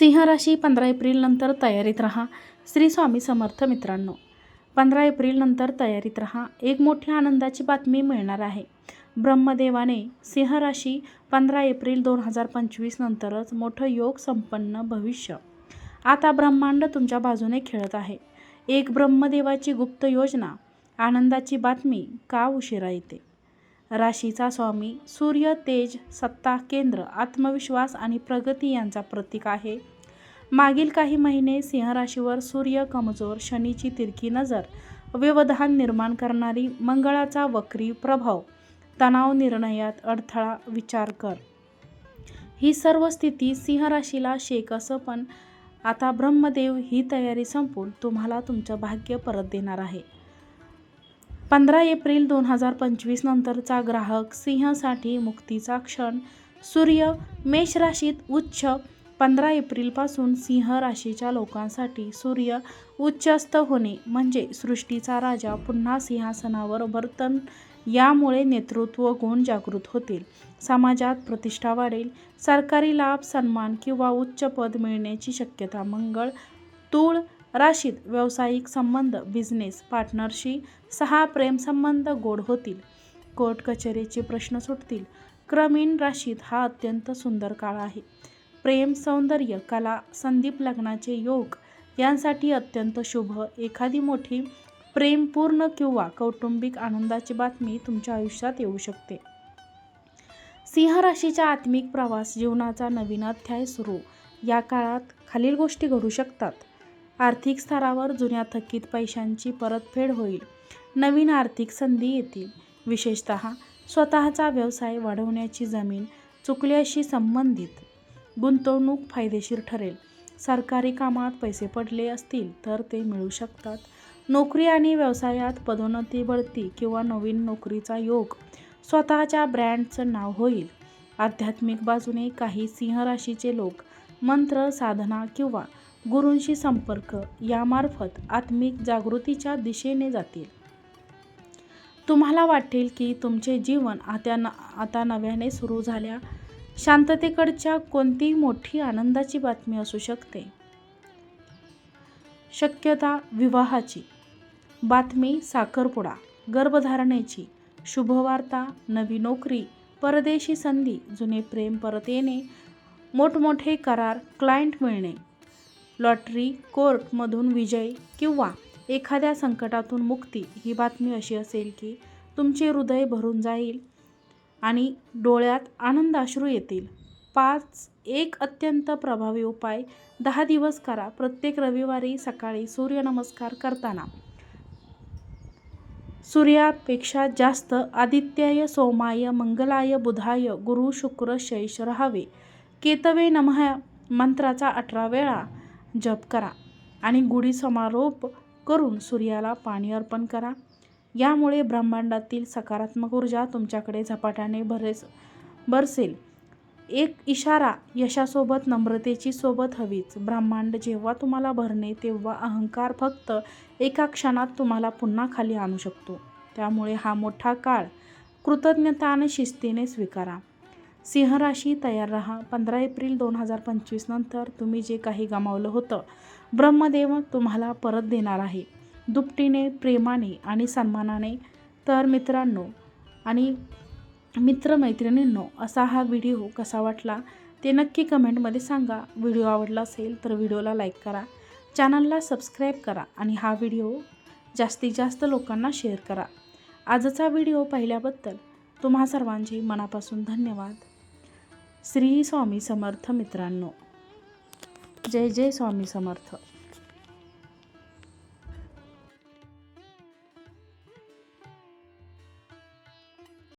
सिंह राशी पंधरा एप्रिलनंतर तयारीत राहा. श्री स्वामी समर्थ मित्रांनो पंधरा एप्रिलनंतर तयारीत राहा. एक मोठी आनंदाची बातमी मिळणार आहे. ब्रह्मदेवाने सिंह राशी पंधरा एप्रिल दोन हजार पंचवीस नंतरच मोठं योग संपन्न भविष्य. आता ब्रह्मांड तुमच्या बाजूने खेळत आहे. एक ब्रह्मदेवाची गुप्त योजना. आनंदाची बातमी का उशिरा येते? राशीचा स्वामी सूर्य तेज सत्ता केंद्र आत्मविश्वास आणि प्रगती यांचा प्रतीक आहे. मागील काही महिने सिंह राशीवर सूर्य कमजोर शनीची तिरकी नजर व्यवधान निर्माण करणारी मंगळाचा वक्री प्रभाव तणाव निर्णयात अडथळा विचार कर. ही सर्व स्थिती सिंह राशीला शेक असं पण आता ब्रह्मदेव ही तयारी संपून तुम्हाला तुमचं भाग्य परत देणार आहे. पंधरा एप्रिल दोन हजार पंचवीस नंतरचा ग्राहक सिंहसाठी मुक्तीचा क्षण. सूर्य मेष राशीत उच्च. पंधरा एप्रिलपासून सिंह राशीच्या लोकांसाठी सूर्य उच्चस्त होणे म्हणजे सृष्टीचा राजा पुन्हा सिंहासनावर वर्तन यामुळे नेतृत्व गुण जागृत होतील. समाजात प्रतिष्ठा वाढेल. सरकारी लाभ सन्मान किंवा उच्च पद मिळण्याची शक्यता मंगळ तूळ राशीत व्यावसायिक संबंध बिझनेस पार्टनरशी सहा प्रेमसंबंध गोड होतील. कोर्ट कचेरीचे प्रश्न सुटतील. क्रमीण राशीत हा अत्यंत सुंदर काळ आहे. प्रेम सौंदर्य कला संदीप लग्नाचे योग यांसाठी अत्यंत शुभ. एखादी मोठी प्रेमपूर्ण किंवा कौटुंबिक आनंदाची बातमी तुमच्या आयुष्यात येऊ शकते. सिंह राशीचा आत्मिक प्रवास जीवनाचा नवीन अध्याय सुरू. या काळात खालील गोष्टी घडू शकतात. आर्थिक स्तरावर जुन्या थकीत पैशांची परतफेड होईल. नवीन आर्थिक संधी येतील. विशेषत स्वतःचा व्यवसाय वाढवण्याची जमीन चुकल्याशी संबंधित गुंतवणूक फायदेशीर ठरेल. सरकारी कामात पैसे पडले असतील तर ते मिळू शकतात. नोकरी आणि व्यवसायात पदोन्नती बढती किंवा नवीन नोकरीचा योग स्वतःच्या ब्रँडचं नाव होईल. आध्यात्मिक बाजूने काही सिंह राशीचे लोक मंत्र साधना किंवा गुरूंशी संपर्क यामार्फत आत्मिक जागृतीच्या दिशेने जातील. तुम्हाला वाटेल की तुमचे जीवन आता न आता नव्याने सुरू झाल्या शांततेकडच्या कोणतीही मोठी आनंदाची बातमी असू शकते? शक्यता विवाहाची. बातमी साखरपुडा गर्भधारणेची शुभवार्ता नवी नोकरी परदेशी संधी जुने प्रेम परत येणे मोठमोठे करार क्लायंट मिळणे. लॉटरी कोर्टमधून विजय किंवा एखाद्या संकटातून मुक्ती ही बातमी अशी असेल की तुमचे हृदय भरून जाईल आणि डोळ्यात आनंद अश्रू येतील. पाच एक अत्यंत प्रभावी उपाय. दहा दिवस करा प्रत्येक रविवारी सकाळी सूर्यनमस्कार करताना. सूर्यापेक्षा जास्त आदित्याय सोमाय मंगलाय बुधाय गुरु शुक्र शैश राहावे. केतवे नमः मंत्राचा अठरा वेळा. जप करा आणि गुढी समारोप करून सूर्याला पाणी अर्पण करा. यामुळे ब्रह्मांडातील सकारात्मक ऊर्जा तुमच्याकडे झपाट्याने भरेस बरसेल. एक इशारा यशासोबत नम्रतेची सोबत हवीच. ब्रह्मांड जेव्हा तुम्हाला भरणे तेव्हा अहंकार फक्त एका क्षणात तुम्हाला पुन्हा खाली आणू शकतो. त्यामुळे हा मोठा काळ कृतज्ञता आणि शिस्तीने स्वीकारा. सिंहराशी तयार राहा. पंधरा एप्रिल दोन हजार पंचवीस नंतर तुम्ही जे काही गमावलं होतं ब्रह्मदेव तुम्हाला परत देणार आहे. दुपटीने प्रेमाने आणि सन्मानाने. तर मित्रांनो आणि मित्रमैत्रिणींनो असा हा व्हिडिओ कसा वाटला ते नक्की कमेंटमध्ये सांगा. व्हिडिओ आवडला असेल तर व्हिडिओला लाईक करा चॅनलला सबस्क्राईब करा आणि हा व्हिडिओ जास्तीत जास्त लोकांना शेअर करा. आजचा व्हिडिओ पाहिल्याबद्दल तुम्हा सर्वांचे मनापासून धन्यवाद. श्री स्वामी समर्थ मित्रांनो. जय जय स्वामी समर्थ.